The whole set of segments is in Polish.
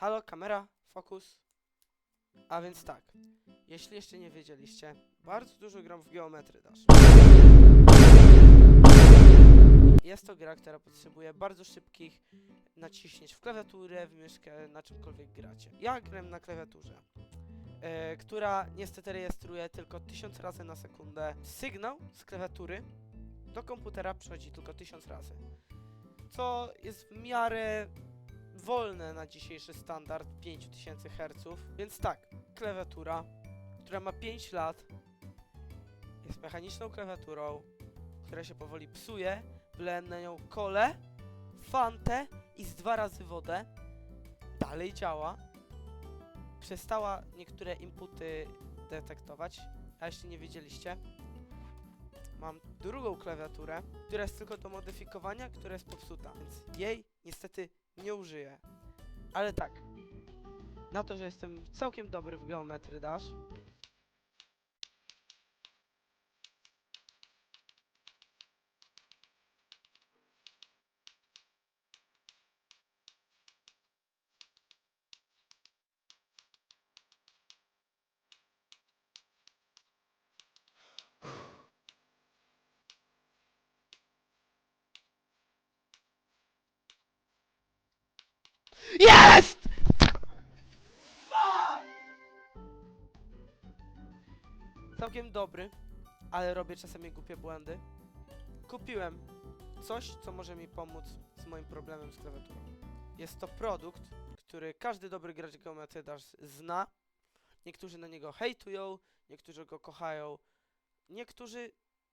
Halo, kamera, fokus. A więc tak, jeśli jeszcze nie wiedzieliście, bardzo dużo gram w Geometry Dash. Jest to gra, która potrzebuje bardzo szybkich naciśnięć w klawiaturę, w myszkę, na czymkolwiek gracie. Ja gram na klawiaturze, e, która niestety rejestruje tylko 1000 razy na sekundę. Sygnał z klawiatury do komputera przychodzi tylko 1000 razy. Co jest w miarę wolne na dzisiejszy standard 5000 Hz. Więc tak, klawiatura, która ma 5 lat, jest mechaniczną klawiaturą, która się powoli psuje. Wlałem na nią kole, fantę i z dwa razy wodę. Dalej działa. Przestała niektóre inputy detektować. A jeśli nie wiedzieliście, mam drugą klawiaturę, która jest tylko do modyfikowania, która jest popsuta, więc jej niestety nie użyję. Ale tak, na to, że jestem całkiem dobry w Geometry Dash, Całkiem dobry, ale robię czasami głupie błędy. Kupiłem coś, co może mi pomóc z moim problemem z klawiaturą. Jest to produkt, który każdy dobry gracz Geometry zna. Niektórzy na niego hejtują, niektórzy go kochają, niektórzy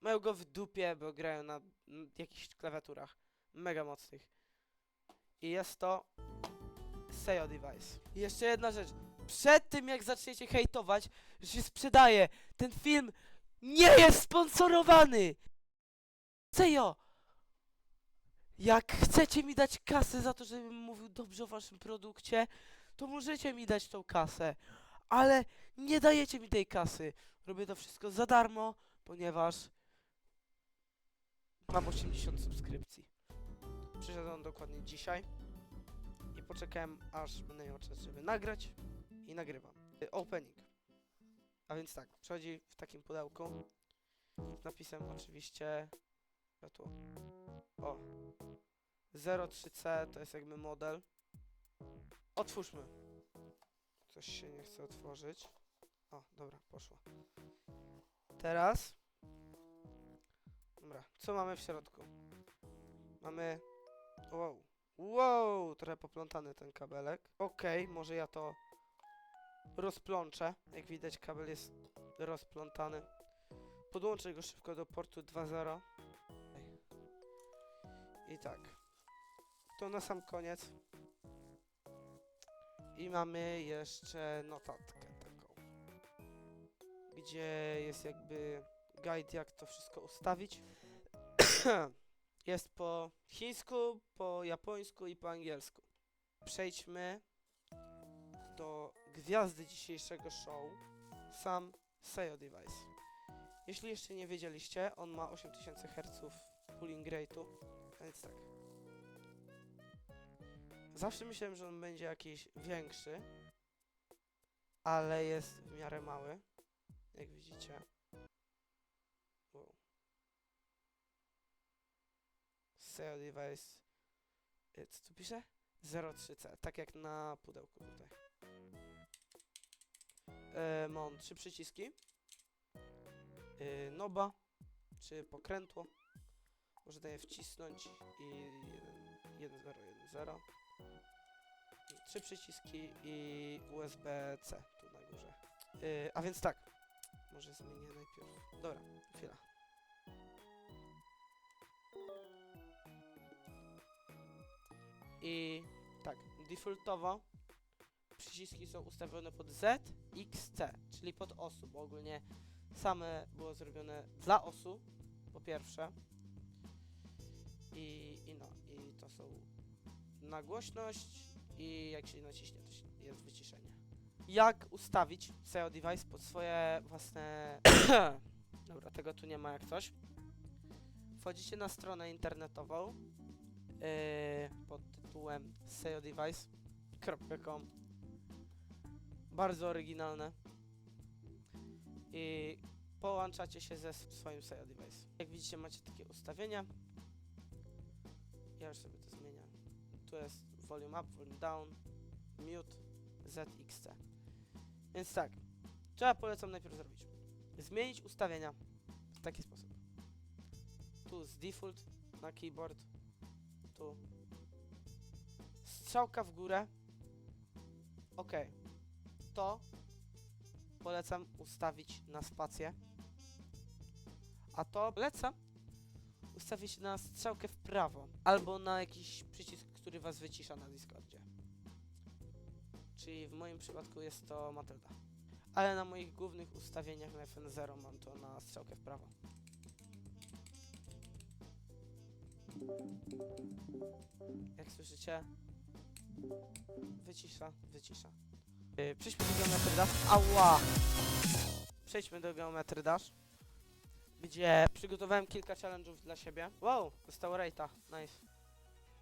mają go w dupie, bo grają na mm, jakichś klawiaturach mega mocnych. I jest to SEO device. I jeszcze jedna rzecz. Przed tym jak zaczniecie hejtować, że się sprzedaje, ten film nie jest sponsorowany! SEO! Jak chcecie mi dać kasę za to, żebym mówił dobrze o waszym produkcie, to możecie mi dać tą kasę. Ale nie dajecie mi tej kasy. Robię to wszystko za darmo, ponieważ mam 80 subskrypcji. Przyszedł on dokładnie dzisiaj i poczekałem aż będę miał czas, żeby nagrać i nagrywam. Y, Opening. A więc tak, przychodzi w takim pudełku z napisem oczywiście światło. O. 03C to jest jakby model. Otwórzmy. Coś się nie chce otworzyć. O, dobra, poszło. Teraz. Dobra, co mamy w środku? Mamy. Wow. Wow, trochę poplątany ten kabelek. Okej, może ja to rozplączę. Jak widać, kabel jest rozplątany. Podłączę go szybko do portu 2.0. Ej. I tak. To na sam koniec. I mamy jeszcze notatkę taką. Gdzie jest jakby guide, jak to wszystko ustawić. jest po chińsku, po japońsku i po angielsku. Przejdźmy do gwiazdy dzisiejszego show, sam SEO device. Jeśli jeszcze nie wiedzieliście, on ma 8000 Hz pooling rate'u, a więc tak. Zawsze myślałem, że on będzie jakiś większy, ale jest w miarę mały, jak widzicie. Wow. SEO device. y, Co tu pisze? 03C, tak jak na pudełku tutaj. E, mam trzy przyciski. E, noba, czy pokrętło. Można je wcisnąć i 1, 0, 1, 0. Trzy przyciski i USB-C tu na górze. E, a więc tak. Może zmienię najpierw. Dobra, chwila. I tak, defaultowo przyciski są ustawione pod Z, X, C, czyli pod osu, bo ogólnie same było zrobione dla osu, po pierwsze. I, i no, i to są na głośność i jak się naciśnie, to się- jest wyciszenie. Jak ustawić SEO device pod swoje własne... Dobra, tego tu nie ma jak coś. Wchodzicie na stronę internetową yy, pod tytułem SEO device Device.com Bardzo oryginalne. I połączacie się ze swoim SEO device. Jak widzicie macie takie ustawienia. Ja już sobie to zmienię. Tu jest volume up, volume down, mute, ZXT. Więc tak, trzeba polecam najpierw zrobić. Zmienić ustawienia w taki sposób. Tu z default na keyboard, tu strzałka w górę. Ok. To polecam ustawić na spację. A to polecam ustawić na strzałkę w prawo. Albo na jakiś przycisk, który was wycisza na Discordzie. Czyli w moim przypadku jest to Matylda. Ale na moich głównych ustawieniach na FN0 mam to na strzałkę w prawo. Jak słyszycie, wycisza, wycisza. Yy, przejdźmy do geometry dash. Ała! Przejdźmy do geometry dash. Gdzie przygotowałem kilka challenge'ów dla siebie. Wow, dostało rate'a. Nice.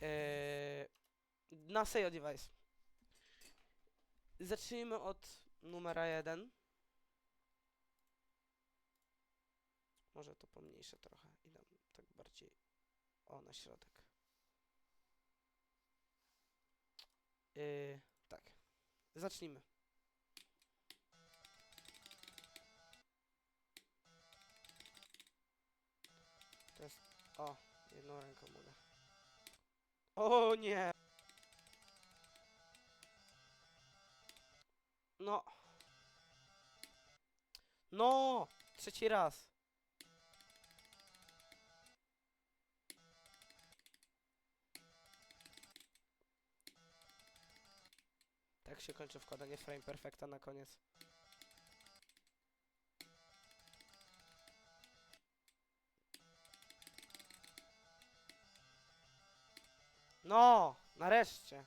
Yy, na SEO device. Zacznijmy od numera 1. Może to pomniejszę trochę i dam tak bardziej o na środek. Yy. Zacznijmy. To jest... O, jedną ręką mogę. O nie! No. No! Trzeci raz. Tak się kończy wkładanie frame perfecta na koniec. No! Nareszcie!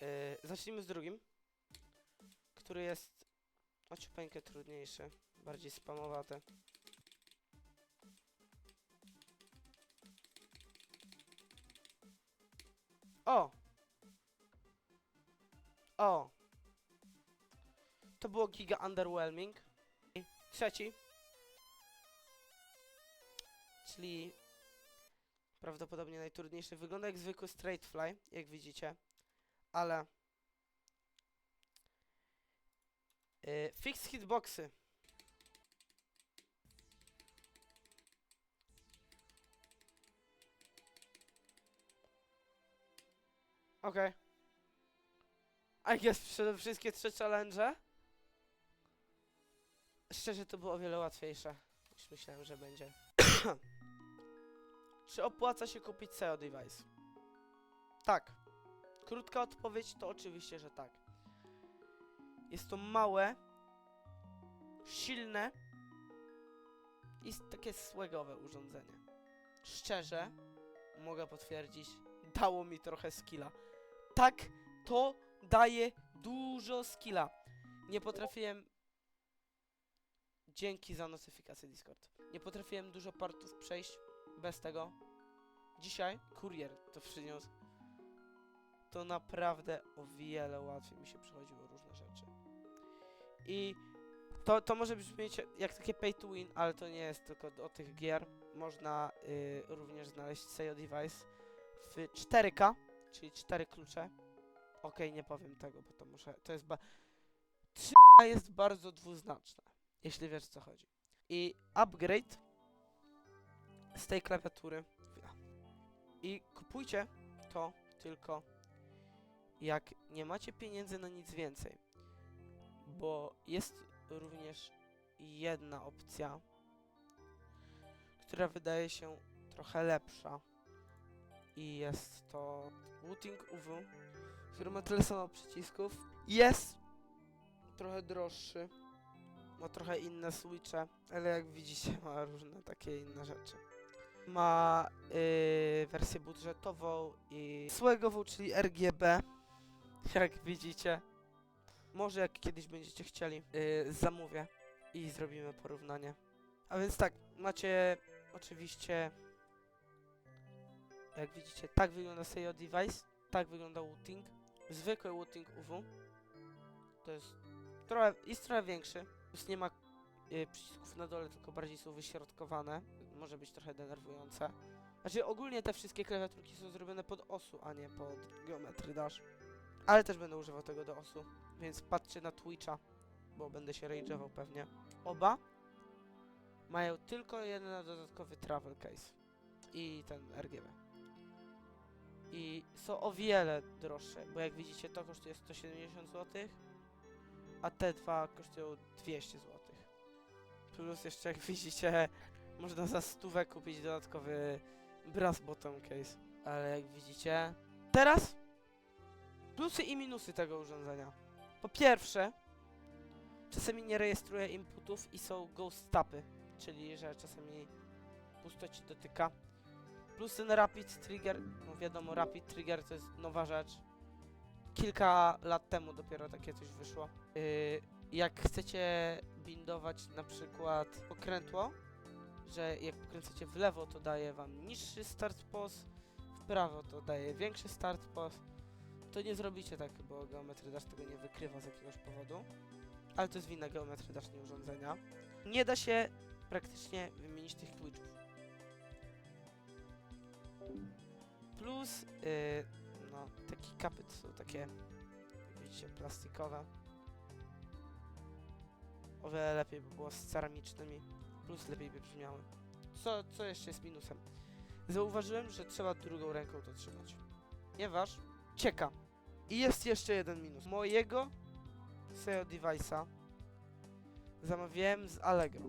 Yy, zacznijmy z drugim, który jest ociupeńkę trudniejszy, bardziej spamowaty. O! O! To było giga underwhelming. I trzeci. Czyli prawdopodobnie najtrudniejszy. Wygląda jak zwykły straight fly, jak widzicie. Ale... Yy, fix hitboxy. Okej. A jak ja sprzedam wszystkie trzy challenge? Szczerze to było o wiele łatwiejsze niż myślałem, że będzie. Czy opłaca się kupić SEO device? Tak. Krótka odpowiedź to oczywiście, że tak. Jest to małe, silne i takie słagowe urządzenie. Szczerze, mogę potwierdzić, dało mi trochę skilla. Tak, to daje dużo skilla. Nie potrafiłem. Dzięki za notyfikację Discord. Nie potrafiłem dużo partów przejść bez tego. Dzisiaj kurier to przyniósł. To naprawdę o wiele łatwiej mi się przechodziło różne rzeczy. I to, to może brzmieć jak takie pay to win, ale to nie jest tylko do tych gier. Można y, również znaleźć SEO device w 4K, czyli 4 klucze. Okej, nie powiem tego, bo to muszę. To jest. Ba 3 jest bardzo dwuznaczne, jeśli wiesz co chodzi. I upgrade z tej klawiatury. I kupujcie to tylko jak nie macie pieniędzy na nic więcej. Bo jest również jedna opcja, która wydaje się trochę lepsza. I jest to Wooting UW, który ma tyle samo przycisków. Jest trochę droższy. Ma trochę inne switche, ale jak widzicie ma różne takie inne rzeczy. Ma yy, wersję budżetową i słegową, czyli RGB. Jak widzicie. Może jak kiedyś będziecie chcieli, yy, zamówię i zrobimy porównanie. A więc tak, macie oczywiście jak widzicie, tak wygląda SEO device, tak wygląda Wooting. Zwykły Wooting UW. To jest trochę, jest trochę większy. Już nie ma y, przycisków na dole, tylko bardziej są wyśrodkowane. Może być trochę denerwujące. Znaczy ogólnie te wszystkie klawiaturki są zrobione pod osu, a nie pod geometry. Ale też będę używał tego do osu, więc patrzcie na Twitcha, bo będę się rage'ował pewnie. Oba mają tylko jeden dodatkowy travel case i ten RGB. I są o wiele droższe, bo jak widzicie to kosztuje 170 zł, a te dwa kosztują 200 zł. Plus jeszcze jak widzicie można za stówę kupić dodatkowy brass bottom case. Ale jak widzicie... Teraz plusy i minusy tego urządzenia. Po pierwsze, czasami nie rejestruje inputów i są ghost tapy, czyli że czasami pusto ci dotyka. Plus ten rapid trigger, no wiadomo, rapid trigger to jest nowa rzecz. Kilka lat temu dopiero takie coś wyszło. Yy, jak chcecie bindować na przykład pokrętło, że jak pokręcacie w lewo, to daje wam niższy start pos, w prawo to daje większy start pos, to nie zrobicie tak, bo Geometry Dash tego nie wykrywa z jakiegoś powodu. Ale to jest wina Geometry nie urządzenia. Nie da się praktycznie wymienić tych twitchów. Plus, yy, no, taki kapyt są takie, widzicie, plastikowe. O wiele lepiej by było z ceramicznymi, plus lepiej by brzmiały. Co, co jeszcze jest minusem? Zauważyłem, że trzeba drugą ręką to trzymać. Ponieważ cieka. I jest jeszcze jeden minus. Mojego SEO device'a zamawiałem z Allegro.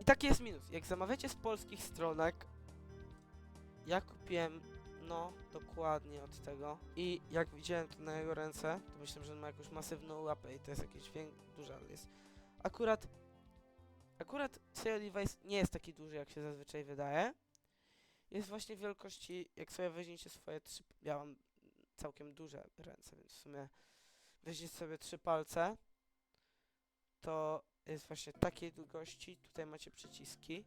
I taki jest minus. Jak zamawiacie z polskich stronek, ja kupiłem, no, dokładnie od tego. I jak widziałem to na jego ręce, to myślałem, że on ma jakąś masywną łapę i to jest jakieś duże, ale jest. Akurat, akurat SEO device nie jest taki duży, jak się zazwyczaj wydaje. Jest właśnie wielkości, jak sobie weźmiecie swoje trzy, ja mam całkiem duże ręce, więc w sumie weźmiecie sobie trzy palce, to jest właśnie takiej długości. Tutaj macie przyciski.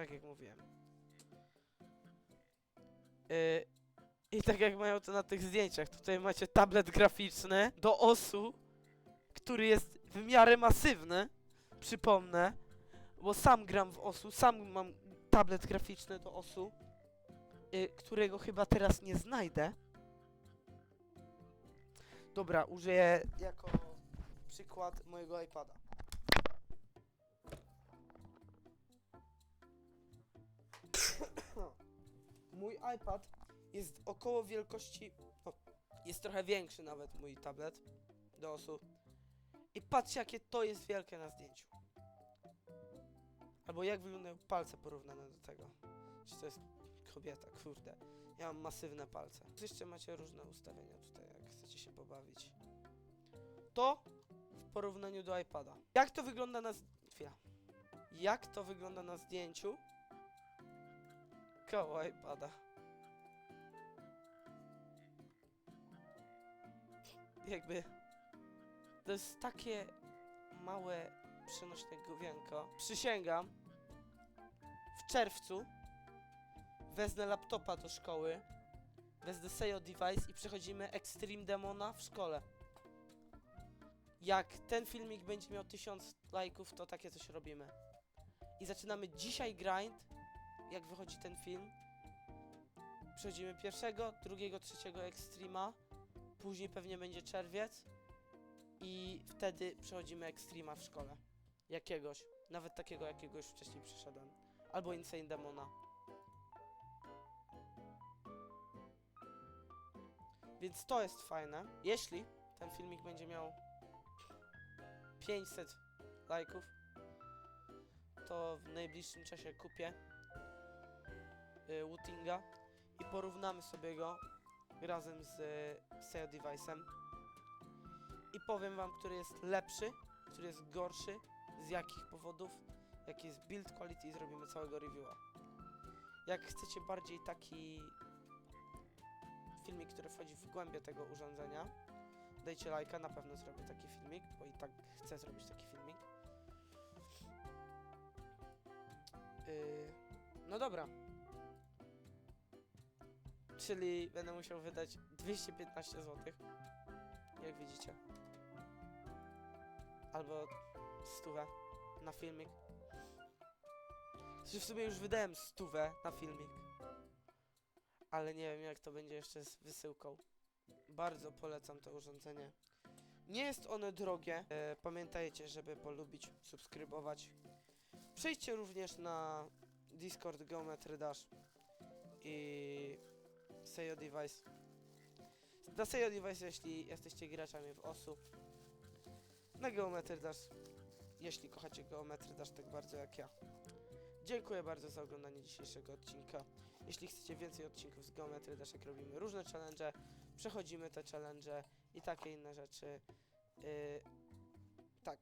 Tak jak mówiłem. Yy, I tak jak mają to na tych zdjęciach, tutaj macie tablet graficzny do osu, który jest w miarę masywny. Przypomnę, bo sam gram w osu, sam mam tablet graficzny do osu, yy, którego chyba teraz nie znajdę. Dobra, użyję jako przykład mojego iPada. Mój iPad jest około wielkości. No, jest trochę większy nawet mój tablet do osu. I patrzcie, jakie to jest wielkie na zdjęciu. Albo jak wyglądają palce porównane do tego. Czy to jest kobieta, kurde. Ja mam masywne palce. Jeszcze macie różne ustawienia tutaj, jak chcecie się pobawić. To w porównaniu do iPada. Jak to wygląda na... Chwila. Jak to wygląda na zdjęciu koło iPada? Jakby... To jest takie małe, przenośne główienko. Przysięgam, w czerwcu wezmę laptopa do szkoły, wezmę Seyo Device i przechodzimy Extreme Demona w szkole. Jak ten filmik będzie miał 1000 lajków, to takie coś robimy. I zaczynamy dzisiaj grind, jak wychodzi ten film. Przechodzimy pierwszego, drugiego, trzeciego Extrema. Później pewnie będzie czerwiec. I wtedy przechodzimy Extrema w szkole. Jakiegoś. Nawet takiego, jakiegoś wcześniej przeszedłem. Albo Insane Demona. Więc to jest fajne. Jeśli ten filmik będzie miał 500 lajków, to w najbliższym czasie kupię y, i porównamy sobie go razem z y, SEO Device'em i powiem wam, który jest lepszy, który jest gorszy, z jakich powodów, jaki jest build quality i zrobimy całego reviewa. Jak chcecie bardziej taki filmik, który wchodzi w głębię tego urządzenia, dajcie lajka, na pewno zrobię taki filmik, bo i tak chcę zrobić taki filmik. Yy, no dobra. Czyli będę musiał wydać 215 zł. Jak widzicie. Albo stówę na filmik. W sumie już wydałem stówę na filmik. Ale nie wiem jak to będzie jeszcze z wysyłką. Bardzo polecam to urządzenie. Nie jest ono drogie. E, pamiętajcie, żeby polubić, subskrybować. Przejdźcie również na Discord Geometry Dash i Seyo Device. Na Seyo Device, jeśli jesteście graczami w OSU. Na Geometry Dash, jeśli kochacie Geometry Dash tak bardzo jak ja. Dziękuję bardzo za oglądanie dzisiejszego odcinka. Jeśli chcecie więcej odcinków z Geometry Dash, jak robimy różne challenge, przechodzimy te challenge i takie inne rzeczy. Yy, tak,